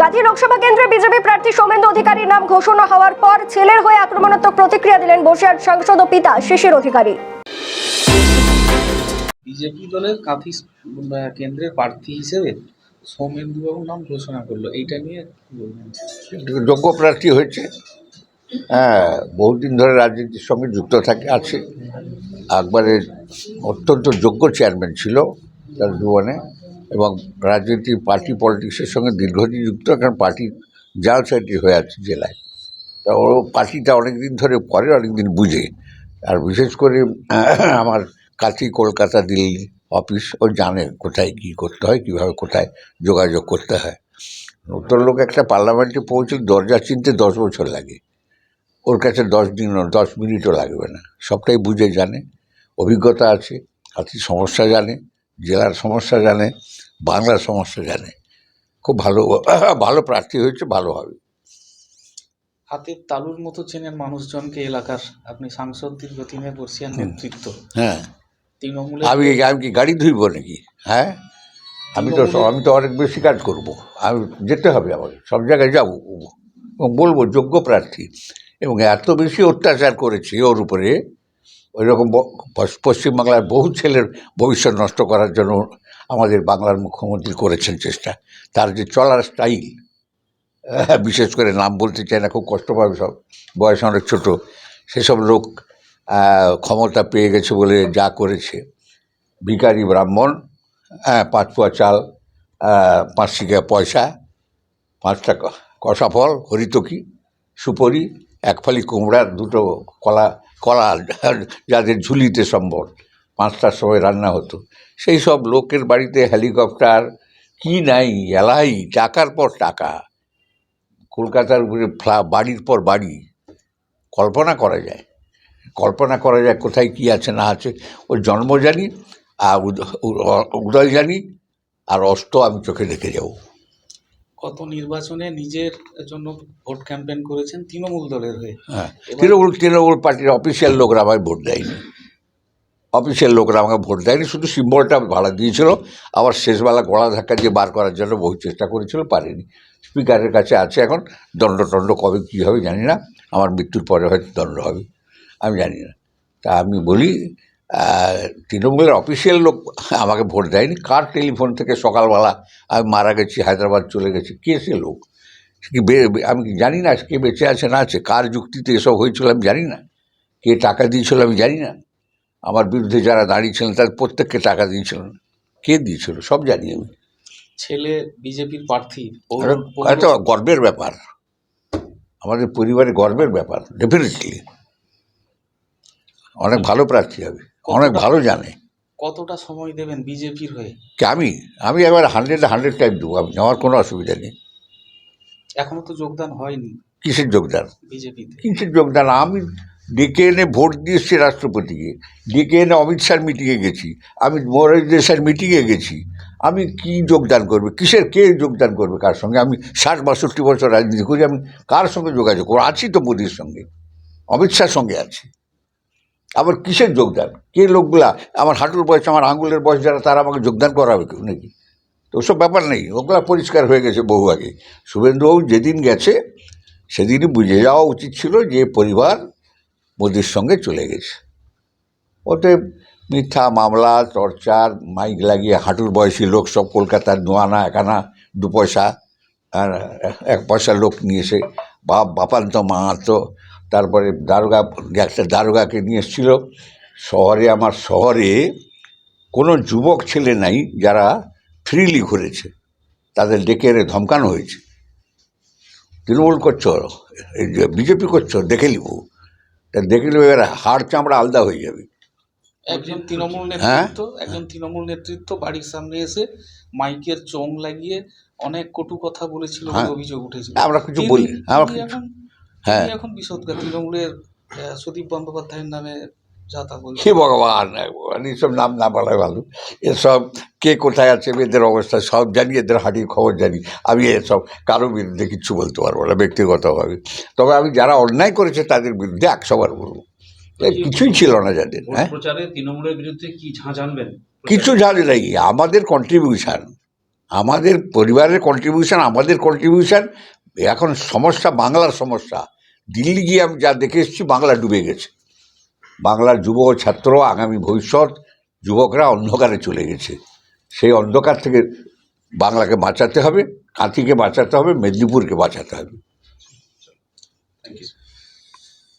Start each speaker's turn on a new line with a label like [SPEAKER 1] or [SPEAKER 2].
[SPEAKER 1] কাজী লোকসভা কেন্দ্রে বিজেপি প্রার্থী সৌমেন্দু অধিকারীর নাম ঘোষণা হওয়ার পর ছেলের হয়ে আক্রমণাত্মক প্রতিক্রিয়া দিলেন বসিরহাট সাংসদ ও পিতা শিশির অধিকারী।
[SPEAKER 2] বিজেপি দলের কাঁথি কেন্দ্রের প্রার্থী হিসেবে সৌমেন্দুবাবুর নাম ঘোষণা করল। এইটা নিয়ে
[SPEAKER 3] যোগ্য প্রার্থী হয়েছে। হ্যাঁ বহুদিন ধরে রাজনীতির সঙ্গে যুক্ত থাকে আছে। একবারের অত্যন্ত যোগ্য চেয়ারম্যান ছিল তার জীবনে এবং রাজনীতি পার্টি পলিটিক্সের সঙ্গে দীর্ঘদিন যুক্ত কারণ পার্টি জেনারেল সেক্রেটারি হয়ে আছে জেলায়। তা ও পার্টিটা অনেক দিন ধরে করে অনেক দিন বুঝে। আর বিশেষ করে আমার কাছে কলকাতা দিল্লি অফিস ও জানে কোথায় কী করতে হয় কীভাবে কোথায় যোগাযোগ করতে হয়। নতুন লোক একটা পার্লামেন্টে পৌঁছে দরজা চিনতে দশ বছর লাগে। ওর কাছে দশ দিন দশ মিনিটও লাগবে না। সবটাই বুঝে জানে অভিজ্ঞতা আছে হাতির সমস্যা জানে জেলার সমস্যা জানে। বাংলার সমস্যা জানে। খুব ভালো ভালো প্রার্থী হয়েছে ভালো হবে।
[SPEAKER 2] হাতের তালুর মতো চেনেন মানুষজনকে এলাকার। আপনি সাংসদ দীর্ঘদিনের বর্ষিয়ার নেতৃত্ব।
[SPEAKER 3] হ্যাঁ।
[SPEAKER 2] তৃণমূলের
[SPEAKER 3] আমি আমি কি গাড়ি ধুইব নাকি? হ্যাঁ? আমি তো আমি তো অনেক বেশি কাজ করব। আমি যেতে হবে আমাকে সব জায়গায় যাব। এবং বলব যোগ্য প্রার্থী। এবং এত বেশি অত্যাচার করেছে ওর উপরে। ওই রকম পশ্চিমবাংলার বহু ছেলের ভবিষ্যৎ নষ্ট করার জন্য আমাদের বাংলার মুখ্যমন্ত্রী করেছেন চেষ্টা। তার যে চলার স্টাইল বিশেষ করে নাম বলতে চাই না, খুব কষ্ট পাবে সব, বয়স অনেক ছোটো, সেসব লোক ক্ষমতা পেয়ে গেছে বলে যা করেছে। ভিকারি ব্রাহ্মণ হ্যাঁ পাঁচ পোয়া চাল পাঁচ শিকা পয়সা, পাঁচটা কষা ফল, হরিতকি, সুপরি, এক ফালি কুমড়ার দুটো কলা কলা, যাদের ঝুলিতে সম্ভব, পাঁচটার সময় রান্না হতো। সেই সব লোকের বাড়িতে হেলিকপ্টার কি নাই এলাই টাকার পর টাকা। কলকাতার উপরে ফ্লা বাড়ির পর বাড়ি। কল্পনা করা যায়। কল্পনা করা যায় কোথায় কী আছে না আছে। ওর জন্ম জানি আর উদয় জানি আর অস্ত আমি চোখে দেখে যাব।
[SPEAKER 2] কত নির্বাচনে নিজের জন্য ভোট ক্যাম্পেন করেছেন তৃণমূল দলের হয়ে?
[SPEAKER 3] হ্যাঁ। তৃণমূল তৃণমূল পার্টির অফিসিয়াল লোকরা আমায় ভোট দেয়নি। অফিসিয়াল লোকরা আমাকে ভোট দেয়নি, শুধু সিম্বলটা ভাড়া দিয়েছিল। আবার শেষবেলা গলা ধাক্কা দিয়ে বার করার জন্য বহু চেষ্টা করেছিল, পারেনি। স্পিকারের কাছে আছে এখন, দণ্ড টণ্ড কবে কী হবে জানি না, আমার মৃত্যুর পরে হয়তো দণ্ড হবে, আমি জানি না। তা আমি বলি তৃণমূলের অফিসিয়াল লোক আমাকে ভোট দেয়নি, কার টেলিফোন থেকে সকালবেলা আমি মারা গেছি, হায়দ্রাবাদ চলে গেছি, কে সে লোক? কি আমি জানি না কে বেঁচে আছে না আছে, কার যুক্তিতে এসব হয়েছিল আমি জানি না, কে টাকা দিয়েছিল আমি জানি না। আমার বিরুদ্ধে যারা দাঁড়িয়েছিলেন তাদের প্রত্যেককে টাকা দিয়েছিলেন কে দিয়েছিল? সব জানি আমি।
[SPEAKER 2] ছেলে বিজেপির প্রার্থী পৌর-
[SPEAKER 3] এটা গর্বের ব্যাপার। আমাদের পরিবারে গর্বের ব্যাপার ডেফিনেটলি অনেক ভালো প্রার্থী হবে অনেক ভালো জানে।
[SPEAKER 2] কতটা সময় দেবেন বিজেপির হয়ে?
[SPEAKER 3] কি আমি? আমি এবার হান্ড্রেড হান্ড্রেড টাইম দেবো আমি আমার কোনো অসুবিধা নেই।
[SPEAKER 2] এখনও তো যোগদান হয়নি
[SPEAKER 3] কিসের যোগদান?
[SPEAKER 2] বিজেপিতে।
[SPEAKER 3] কিসের যোগদান? আমি ডেকে এনে ভোট দিয়ে এসছি রাষ্ট্রপতিকে। ডেকে এনে অমিত শাহর মিটিংয়ে গেছি। আমি মোরারি দেশার মিটিংয়ে গেছি। আমি কি যোগদান করবে? কিসের কে যোগদান করবে? কার সঙ্গে? আমি ষাট বাষট্টি বছর রাজনীতি করি, আমি কার সঙ্গে যোগাযোগ করব? আছি তো মোদির সঙ্গে। অমিত শাহর সঙ্গে আছি। আবার কিসের যোগদান? কে লোকগুলা? আমার হাঁটুর বয়স, আমার আঙুলের বয়স যারা, তারা আমাকে যোগদান করাবে কেউ নাকি? তো ওসব ব্যাপার নেই। ওগুলা পরিষ্কার হয়ে গেছে বহু আগে। শুভেন্দুবাবু যেদিন গেছে, সেদিনই বুঝে যাওয়া উচিত ছিল যে পরিবার মোদির সঙ্গে চলে গেছে। ওতে মিথ্যা মামলা চর্চার মাইক লাগিয়ে হাঁটুর বয়সী লোক সব কলকাতার নোয়ানা, একানা, দু পয়সা এক পয়সা লোক নিয়ে এসে বাপ বাপান্ত মাহাতো তারপরে দারোগা, একটা দারোগাকে নিয়ে এসেছিল। শহরে, আমার শহরে কোনো যুবক ছেলে নাই যারা ফ্রিলি ঘুরেছে। তাদের ডেকে এনে ধমকানো হয়েছে। তৃণমূল করছ বিজেপি করছ, দেখে নিব। তা দেখে নেব এবার হাড় চামড়া আলাদা হয়ে যাবে।
[SPEAKER 2] একজন তৃণমূল
[SPEAKER 3] হ্যাঁ?
[SPEAKER 2] নেতৃত্ব একজন তৃণমূল নেতৃত্ব বাড়ির সামনে এসে মাইকের চোং লাগিয়ে অনেক কটু কথা বলেছিল বলে
[SPEAKER 3] হ্যাঁ।
[SPEAKER 2] অভিযোগ উঠেছিল।
[SPEAKER 3] আমরা কিছু বলি হ্যাঁ।
[SPEAKER 2] এখন বিশদগার তৃণমূলের সুদীপ বন্দ্যোপাধ্যায়ের নামে যা তা বলছে
[SPEAKER 3] হে ভগবান এইসব নাম না বলাই ভালো। এসব কে কোথায় আছে এদের অবস্থা সব জানি এদের হাঁটির খবর জানি। আমি এসব কারও বিরুদ্ধে কিচ্ছু বলতে পারব না ব্যক্তিগতভাবে। তবে আমি যারা অন্যায় করেছে তাদের বিরুদ্ধে একশোবার বলব। কিছুই ছিল না যাদের হ্যাঁ?
[SPEAKER 4] তৃণমূলের বিরুদ্ধে কি জানবেন?
[SPEAKER 3] কিছু জানি নাই আমাদের কন্ট্রিবিউশন আমাদের পরিবারের কন্ট্রিবিউশন আমাদের কন্ট্রিবিউশন এখন সমস্যা বাংলার সমস্যা। দিল্লি গিয়ে আমি যা দেখে এসেছি বাংলা ডুবে গেছে। বাংলার যুব ছাত্র আগামী ভবিষ্যৎ যুবকরা অন্ধকারে চলে গেছে। সেই অন্ধকার থেকে বাংলাকে বাঁচাতে হবে কাঁথিকে বাঁচাতে হবে মেদিনীপুরকে বাঁচাতে হবে।
[SPEAKER 2] Thank you